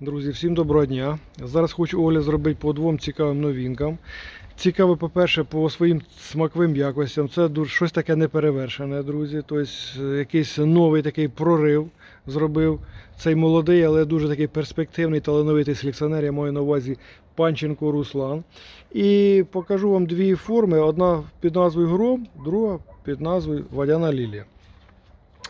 Друзі, всім доброго дня. Зараз хочу огляд зробити по двом цікавим новинкам. Цікаво, по-перше, по своїм смаковим якостям. Це щось таке неперевершене, друзі. Тобто е, якийсь новий такий прорив зробив цей молодий, але дуже такий перспективний, талановитий селекціонер. Я маю на увазі Панченко Руслан. І покажу вам дві форми: одна під назвою Гром, друга під назвою Водяна Лілія.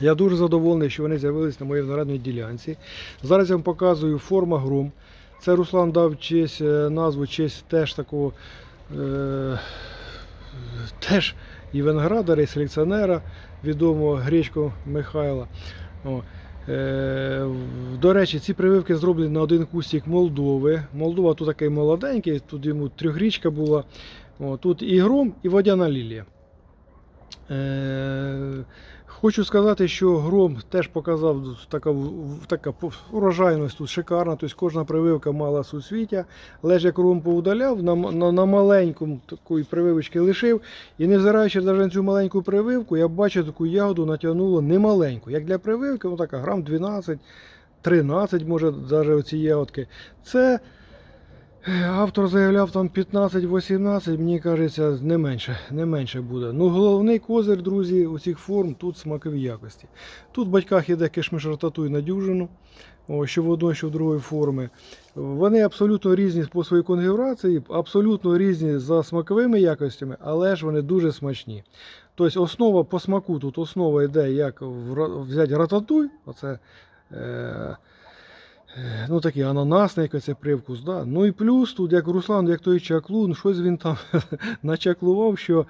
Я дуже задоволений, що вони з'явились на моїй виноградній ділянці. Зараз я вам показую форма гром. Це Руслан дав честь, е, назву честь теж такого е, теж і виноградара, і селекціонера відомого Гречко Михайла. О. Е, до речі, ці прививки зроблені на один кустик Молдови. Молдова тут такий молоденький, тут йому трьохрічка була. Тут і гром, і водяна лілія. Е, Хочу сказати, що гром теж показав така, така урожайність тут шикарна. Тобто кожна прививка мала суцвіття. Леж як гром поудаляв, на, на, на маленькому такої прививочки лишив. І невзираючи навіть на цю маленьку прививку, я бачу таку ягоду натягнуло немаленьку. Як для прививки, ну така грам 12, 13, може, навіть оці ягодки. Це Автор заявляв там 15-18, мені кажеться, не менше, не менше буде. Ну, головний козир, друзі, усіх форм тут смакові якості. Тут в батьках іде кишмиш рататуй на дюжину, що в одної, що в другої форми. Вони абсолютно різні по своїй конфігурації, абсолютно різні за смаковими якостями, але ж вони дуже смачні. Тобто основа по смаку тут основа йде, як взяти рататуй, оце. Е, Ну такий ананасний якийсь привкус. Да? Ну і плюс тут, як Руслан, як той чаклун, щось він там начаклував, що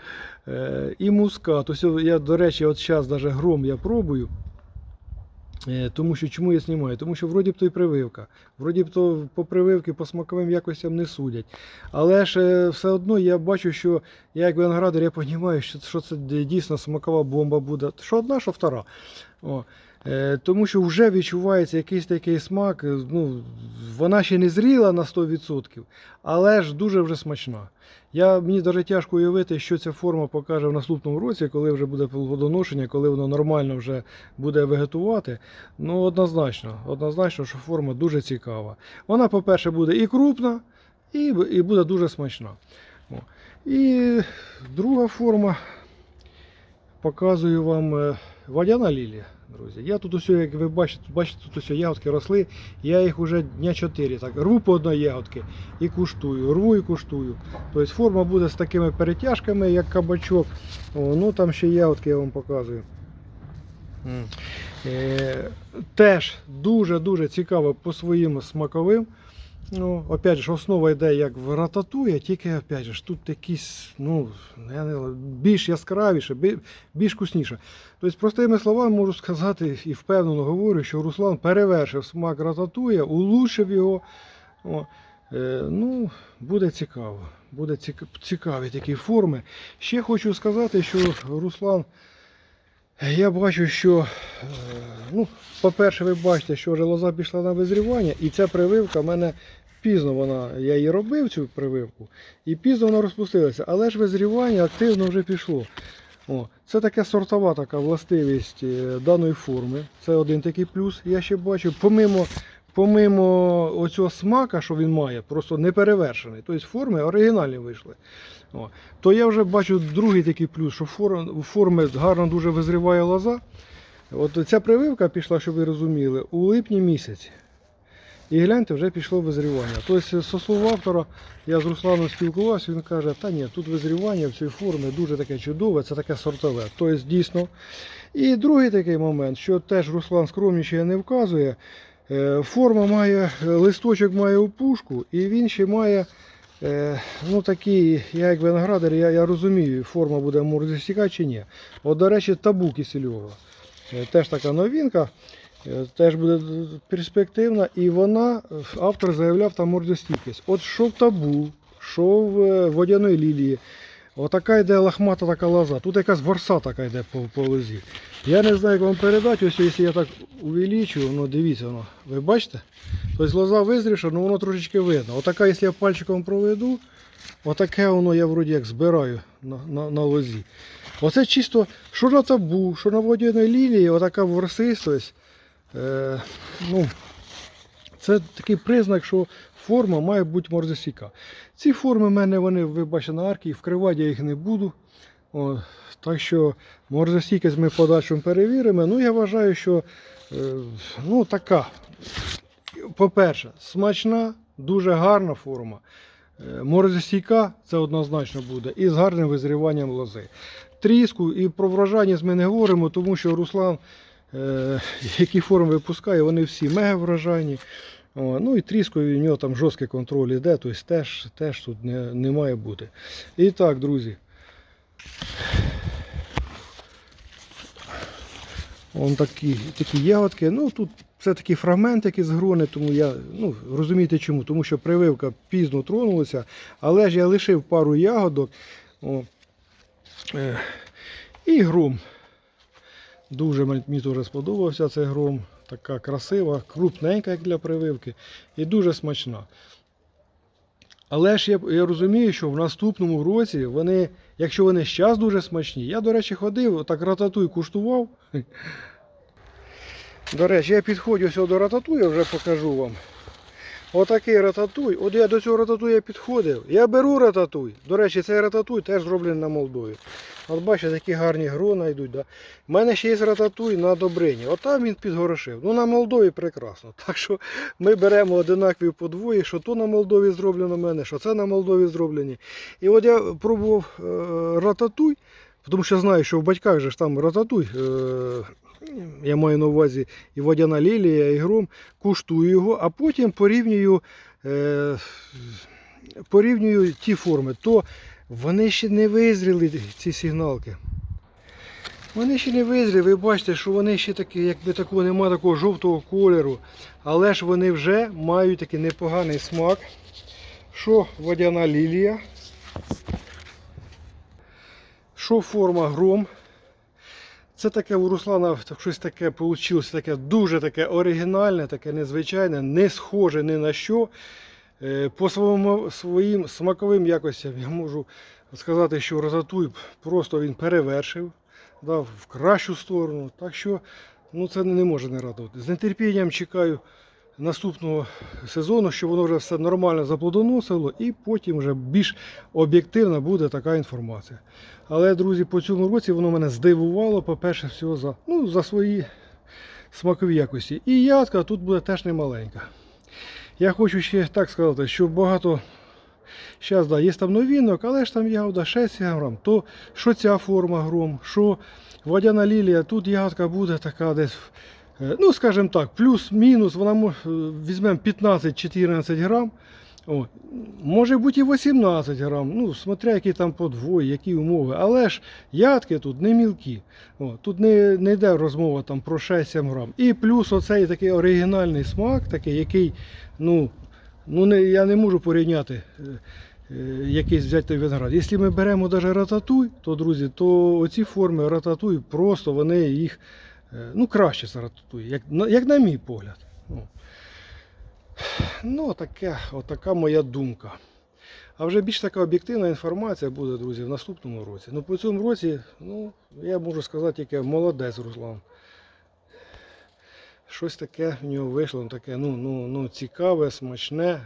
е, і мускат. Ось я, до речі, от зараз навіть гром я пробую. Е, Тому що чому я знімаю? Тому що вроді б то і прививка. Вроді б то по прививки по смаковим якостям не судять. Але ж е, все одно я бачу, що я як виноградар, я розумію, що, що це дійсно смакова бомба буде. Що одна, що втора. О. Е, Тому що вже відчувається якийсь такий смак. е, Ну, вона ще не зріла на 100%, але ж дуже вже смачна. Я, мені навіть тяжко уявити, що ця форма покаже в наступному році, коли вже буде плодоношення, коли воно нормально вже буде вегетувати. Ну, однозначно, однозначно, що форма дуже цікава. Вона, по-перше, буде і крупна, і, і буде дуже смачна. І друга форма показую вам е, водяна лілія. Друзі, я тут усе, як ви бачите, бачите, тут усе ягодки росли. Я їх уже дня 4 так рву по одній ягодки і куштую, рву і куштую. Тобто форма буде з такими перетяжками, як кабачок. О, ну там ще ягодки я вам показую. Е, теж дуже-дуже цікаво по своїм смаковим. Ну, опять же, основа йде як в рататує, тільки опять же, тут якісь, ну, я не знаю, більш яскравіше, більш вкусніше. Тобто, простими словами можу сказати і впевнено говорю, що Руслан перевершив смак рататуя, улучшив його. О, е, ну, буде цікаво. Буде цікаві такі форми. Ще хочу сказати, що Руслан. Я бачу, що, е, ну, по-перше, ви бачите, що вже лоза пішла на визрівання, і ця прививка в мене пізно вона, я її робив, цю прививку, і пізно вона розпустилася, але ж визрівання активно вже пішло. О, це така сортова така властивість е, даної форми. Це один такий плюс, я ще бачу. Помимо, помимо оцього смака, що він має, просто не перевершений. Тобто форми оригінальні вийшли. О, то я вже бачу другий такий плюс, що фор- форми гарно дуже визріває лоза. От ця прививка пішла, щоб ви розуміли, у липні місяці. І гляньте, вже пішло визрівання. Тобто, со слов автора, я з Русланом спілкувався, він каже, та ні, тут визрівання в цій формі дуже таке чудове, це таке сортове. Тобто, дійсно. І другий такий момент, що теж Руслан скромніше не вказує, форма має, е, листочок має опушку, і він ще має Е, ну такі, я як виноградар, я, я розумію, форма буде морозостійка чи ні. От, до речі, табу кисельова. Е, Теж така новинка, е, теж буде перспективна. І вона, е, автор заявляв там морозостійкість. От що в табу, що в е, водяної лілії. Отака йде лохмата така лоза. Тут якась ворса така йде по, по лозі. Я не знаю, як вам передати, ось якщо я так увеличу, ну дивіться, воно, ви бачите? Тобто лоза визріша, ну воно трошечки видно. Отака, якщо я пальчиком проведу, отаке воно я вроді як збираю на, на, на лозі. Оце чисто, що на табу, що на водяної лілії, отака ворсистость. Е, ну, Це такий признак, що форма має бути морзостійка. Ці форми в мене вони, ви бачите, на аркі, вкривати я їх не буду. О, так що морзостійкість ми в подальшому перевіримо. Ну, я вважаю, що е, ну, така. По-перше, смачна, дуже гарна форма. Е, Морозостійка це однозначно буде і з гарним визріванням лози. Тріску і про врожайність ми не говоримо, тому що Руслан, е, які форми випускає, вони всі мега врожайні. Ну і тріскою у нього там жорсткий контроль іде, тобто теж, теж тут не, не має бути. І так, друзі. Вон такі, такі ягодки. Ну тут це такі фрагментики з грони, тому я ну, розумієте чому? Тому що прививка пізно тронулася, але ж я лишив пару ягодок. О, е, і гром. Дуже мені теж сподобався цей гром. Така красива, крупненька, як для прививки, і дуже смачна. Але ж я, я розумію, що в наступному році вони, якщо вони зараз дуже смачні, я, до речі, ходив, так рататуй куштував. До речі, я підходжу сюди до я вже покажу вам. Отакий рататуй. От я до цього рататуя підходив. Я беру рататуй. До речі, цей рататуй теж зроблений на Молдові. От бачите, такі гарні грона йдуть. Да? У мене ще є рататуй на Добрині. От там він підгорошив. Ну на Молдові прекрасно. Так що ми беремо одинакові подвої, що то на Молдові зроблено в мене, що це на Молдові зроблені. І от я пробував е, рататуй, тому що знаю, що в батьках же ж там рататуй. Е, я маю на увазі і водяна лілія, і гром, куштую його, а потім порівнюю, е, порівнюю ті форми. То вони ще не визріли, ці сигналки. Вони ще не визріли, ви бачите, що вони ще такі, якби такого немає такого жовтого кольору, але ж вони вже мають такий непоганий смак. Що водяна лілія, що форма гром. Це таке у Руслана щось таке вийшло, таке дуже таке оригінальне, таке незвичайне, не схоже ні на що. Е, По своєму, своїм смаковим якостям я можу сказати, що Розатуй просто він перевершив, дав в кращу сторону. Так що ну, це не може не радувати. З нетерпінням чекаю наступного сезону, щоб воно вже все нормально заплодоносило, і потім вже більш об'єктивна буде така інформація. Але, друзі, по цьому році воно мене здивувало, по-перше, всього за, ну, за свої смакові якості. І ядка тут буде теж немаленька. Я хочу ще так сказати, що багато. Зараз, да, є там новинок, але ж там ягода 6 грам. То що ця форма гром, що водяна лілія, тут ягодка буде така десь, ну скажімо так, плюс-мінус, вона е, візьмемо 15-14 грам. О, може бути і 18 грам, ну, смотря які там подвої, які умови. Але ж ядки тут не мілкі. О, тут не, не йде розмова там про 6-7 грам. І плюс оцей такий оригінальний смак, такий, який, ну, ну не, я не можу порівняти. е, е, Якийсь взяти виноград. Якщо ми беремо навіть рататуй, то друзі, то оці форми рататуй просто вони їх е, ну, краще за рататуй, як, як на мій погляд. Ну, таке, отака моя думка. А вже більш така об'єктивна інформація буде, друзі, в наступному році. Ну, по цьому році, ну, я можу сказати, тільки молодець Руслан. Щось таке в нього вийшло, ну, таке, ну, ну, ну, цікаве, смачне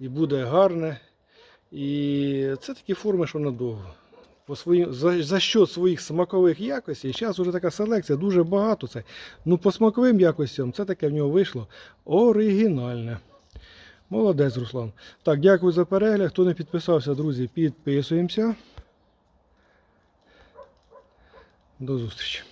і буде гарне. І це такі форми, що надовго. По своїм, за, за счет своїх смакових якостей, зараз вже така селекція, дуже багато це. Ну, по смаковим якостям це таке в нього вийшло оригінальне. Молодець, Руслан. Так, дякую за перегляд. Хто не підписався, друзі, підписуємося. До зустрічі.